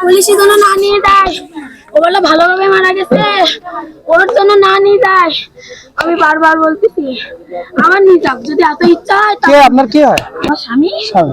পুলিশি জন্য না নিয়ে যায় ও বলে ভালোভাবে মারা গেছে। ওর জন্য না নিয়ে যায় আমি বারবার বলতেছি আমার নিয়ে যাক। যদি এত ইচ্ছা হয় কে? আপনার কি হয়? আমার স্বামী। স্বামী।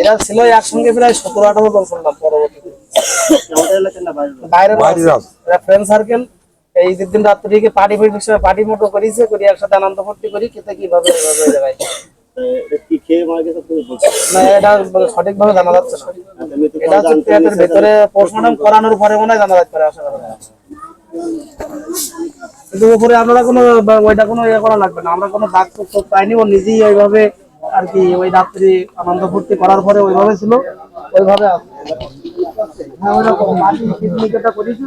এরা ছিল একসঙ্গে প্রায় সতেরো আঠারো জন শুনলাম পরবর্তীতে। বাইরে ফ্রেন্ড সার্কেল এই যে দিন রাত্রে দিকে পার্টি পার্টি মতো করেছে করি একসাথে আনন্দ ফুর্তি করি খেতে কীভাবে হয়ে যায় না এটা সঠিক ভাবে জানা যাচ্ছে না। এটা হচ্ছে ভেতরে পোস্টমর্টম করানোর পরে মনে হয় জানা যাচ্ছে আশা করা কিন্তু উপরে আপনারা কোনো ওইটা কোনো ইয়ে করা লাগবে না। আমরা কোনো দাগ চোখ পাইনি ও নিজেই ওইভাবে আর কি ওই রাত্রি আনন্দ ফুর্তি করার পরে ওইভাবে ছিল ওইভাবে হ্যাঁ ওইরকম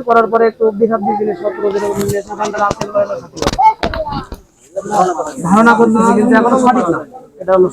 করার পরে একটু অব্দি খাব্দি জিনিস আছে। ধারণা করতেছি কিন্তু এখনও সঠিক না এটা হলো।